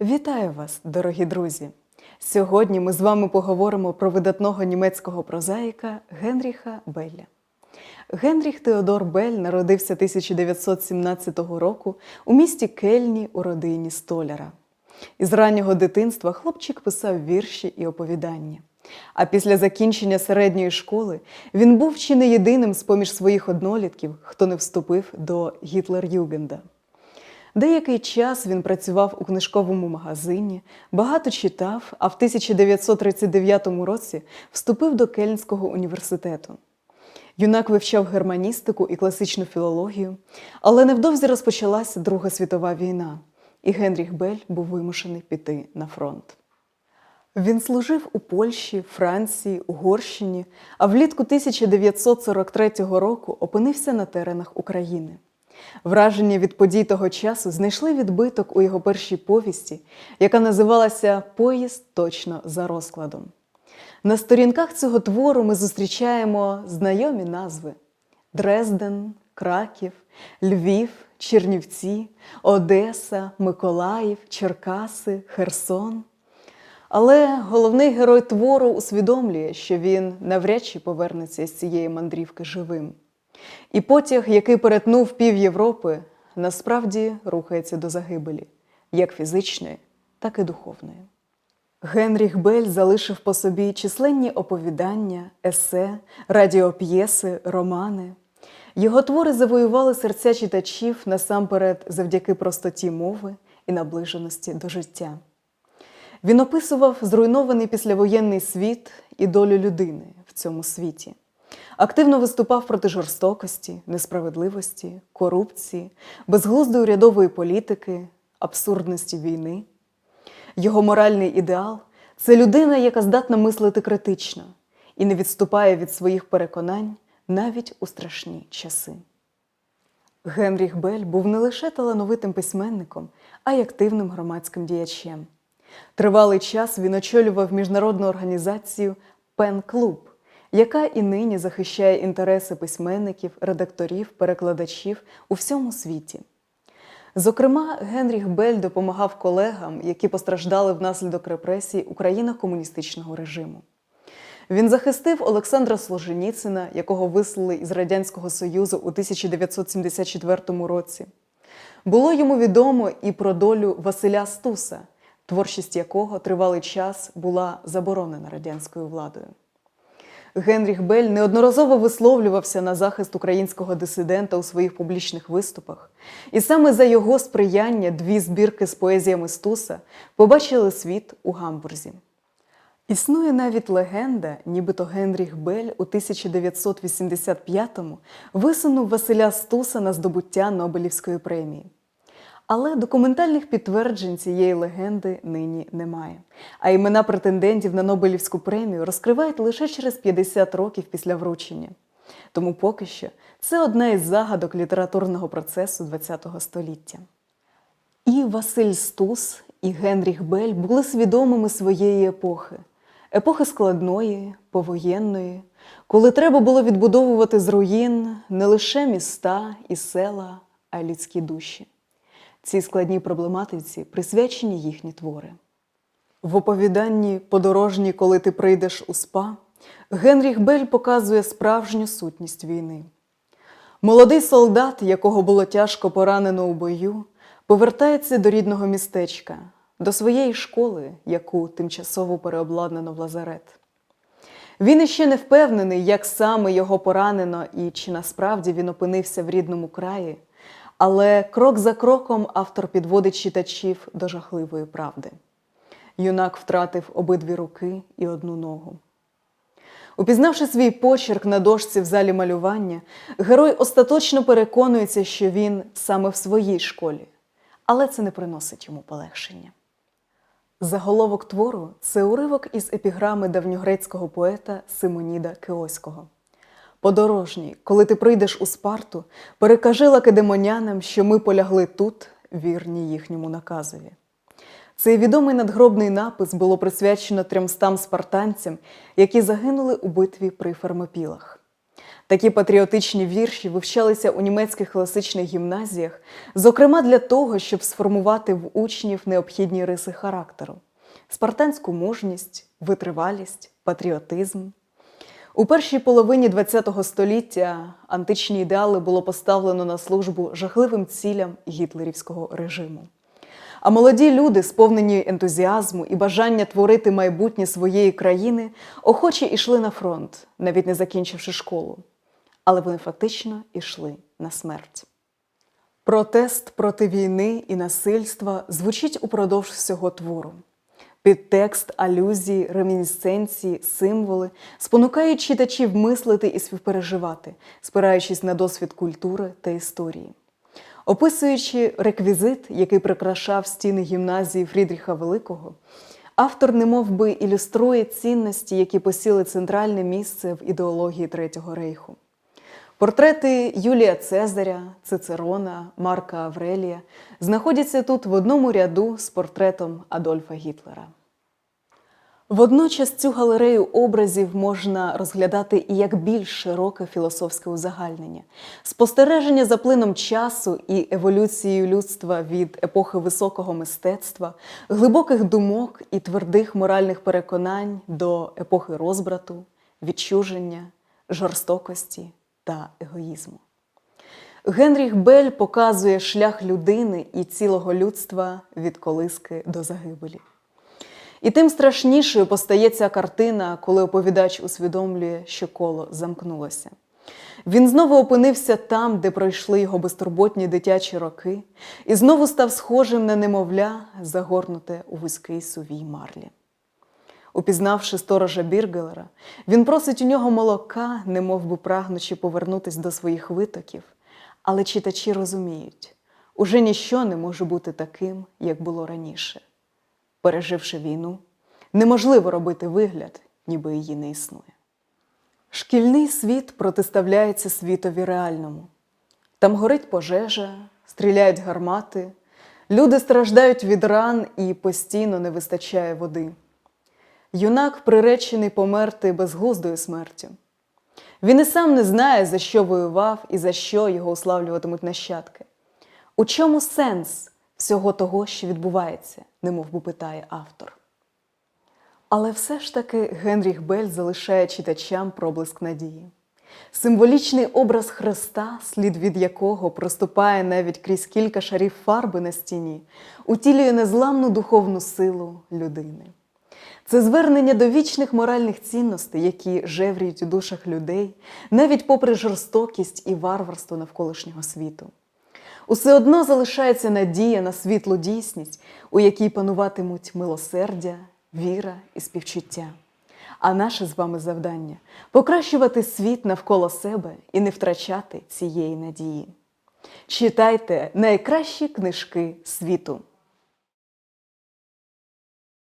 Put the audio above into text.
Вітаю вас, дорогі друзі! Сьогодні ми з вами поговоримо про видатного німецького прозаїка Генріха Белля. Генріх Теодор Бель народився 1917 року у місті Кельні у родині столяра. Із раннього дитинства хлопчик писав вірші і оповідання. А після закінчення середньої школи він був чи не єдиним з поміж своїх однолітків, хто не вступив до Гітлер-Югенда. Деякий час він працював у книжковому магазині, багато читав, а в 1939 році вступив до Кельнського університету. Юнак вивчав германістику і класичну філологію, але невдовзі розпочалася Друга світова війна, і Генріх Бель був вимушений піти на фронт. Він служив у Польщі, Франції, Угорщині, а влітку 1943 року опинився на теренах України. Враження від подій того часу знайшли відбиток у його першій повісті, яка називалася Поїзд точно за розкладом. На сторінках цього твору ми зустрічаємо знайомі назви: Дрезден, Краків, Львів, Чернівці, Одеса, Миколаїв, Черкаси, Херсон. Але головний герой твору усвідомлює, що він навряд чи повернеться з цієї мандрівки живим. І потяг, який перетнув пів Європи, насправді рухається до загибелі, як фізичної, так і духовної. Генріх Бель залишив по собі численні оповідання, есе, радіоп'єси, романи. Його твори завоювали серця читачів насамперед завдяки простоті мови і наближеності до життя. Він описував зруйнований післявоєнний світ і долю людини в цьому світі. Активно виступав проти жорстокості, несправедливості, корупції, безглуздої урядової політики, абсурдності війни. Його моральний ідеал це людина, яка здатна мислити критично і не відступає від своїх переконань навіть у страшні часи. Генріх Бель був не лише талановитим письменником, а й активним громадським діячем. Тривалий час він очолював міжнародну організацію Пен-клуб, яка і нині захищає інтереси письменників, редакторів, перекладачів у всьому світі. Зокрема, Генріх Бель допомагав колегам, які постраждали внаслідок репресій Україно-комуністичного режиму. Він захистив Олександра Солженіцина, якого вислали із Радянського Союзу у 1974 році. Було йому відомо і про долю Василя Стуса, творчість якого тривалий час була заборонена радянською владою. Генріх Бель неодноразово висловлювався на захист українського дисидента у своїх публічних виступах, і саме за його сприяння дві збірки з поезіями Стуса побачили світ у Гамбурзі. Існує навіть легенда, нібито Генріх Бель у 1985-му висунув Василя Стуса на здобуття Нобелівської премії. Але документальних підтверджень цієї легенди нині немає. А імена претендентів на Нобелівську премію розкривають лише через 50 років після вручення. Тому поки що це одна із загадок літературного процесу ХХ століття. І Василь Стус, і Генріх Бель були свідомими своєї епохи, епохи складної, повоєнної, коли треба було відбудовувати з руїн не лише міста і села, а й людські душі. Цій складній проблематиці присвячені їхні твори. В оповіданні Подорожні, коли ти прийдеш у спа, Генріх Бель показує справжню сутність війни. Молодий солдат, якого було тяжко поранено у бою, повертається до рідного містечка, до своєї школи, яку тимчасово переобладнано в лазарет. Він іще не впевнений, як саме його поранено і чи насправді він опинився в рідному краї. Але крок за кроком автор підводить читачів до жахливої правди. Юнак втратив обидві руки і одну ногу. Упізнавши свій почерк на дошці в залі малювання, герой остаточно переконується, що він саме в своїй школі, але це не приносить йому полегшення. Заголовок твору це уривок із епіграми давньогрецького поета Симоніда Кеоського. Подорожній, коли ти прийдеш у Спарту, перекажи лакедемонянам, що ми полягли тут, вірні їхньому наказові. Цей відомий надгробний напис було присвячено трьомстам спартанцям, які загинули у битві при Фермопілах. Такі патріотичні вірші вивчалися у німецьких класичних гімназіях, зокрема для того, щоб сформувати в учнів необхідні риси характеру: спартанську мужність, витривалість, патріотизм. У першій половині ХХ століття античні ідеали було поставлено на службу жахливим цілям гітлерівського режиму. А молоді люди, сповнені ентузіазму і бажання творити майбутнє своєї країни, охоче йшли на фронт, навіть не закінчивши школу. Але вони фактично йшли на смерть. Протест проти війни і насильства звучить упродовж всього твору. Підтекст, алюзії, ремінісценції, символи спонукають читачів мислити і співпереживати, спираючись на досвід культури та історії. Описуючи реквізит, який прикрашав стіни гімназії Фрідріха Великого, автор немов би ілюструє цінності, які посіли центральне місце в ідеології Третього рейху. Портрети Юлія Цезаря, Цицерона, Марка Аврелія знаходяться тут в одному ряду з портретом Адольфа Гітлера. Водночас цю галерею образів можна розглядати і як більш широке філософське узагальнення, спостереження за плином часу і еволюцією людства від епохи високого мистецтва, глибоких думок і твердих моральних переконань до епохи розбрату, відчуження, жорстокості та егоїзму. Генріх Бель показує шлях людини і цілого людства від колиски до загибелі. І тим страшнішою постає ця картина, коли оповідач усвідомлює, що коло замкнулося. Він знову опинився там, де пройшли його безтурботні дитячі роки, і знову став схожим на немовля, загорнуте у вузький сувій марлі. Упізнавши сторожа Біргелера, він просить у нього молока, немов би прагнучи повернутись до своїх витоків, але читачі розуміють, уже ніщо не може бути таким, як було раніше. Переживши війну, неможливо робити вигляд, ніби її не існує. Шкільний світ протиставляється світові реальному. Там горить пожежа, стріляють гармати, люди страждають від ран і постійно не вистачає води. Юнак приречений померти безглуздою смертю. Він і сам не знає, за що воював і за що його уславлюватимуть нащадки. У чому сенс всього того, що відбувається, немов би питає автор. Але все ж таки Генріх Бель залишає читачам проблиск надії. Символічний образ Христа, слід від якого проступає навіть крізь кілька шарів фарби на стіні, утілює незламну духовну силу людини. Це звернення до вічних моральних цінностей, які жевріють у душах людей, навіть попри жорстокість і варварство навколишнього світу. Усе одно залишається надія на світлу дійсність, у якій пануватимуть милосердя, віра і співчуття. А наше з вами завдання покращувати світ навколо себе і не втрачати цієї надії. Читайте найкращі книжки світу.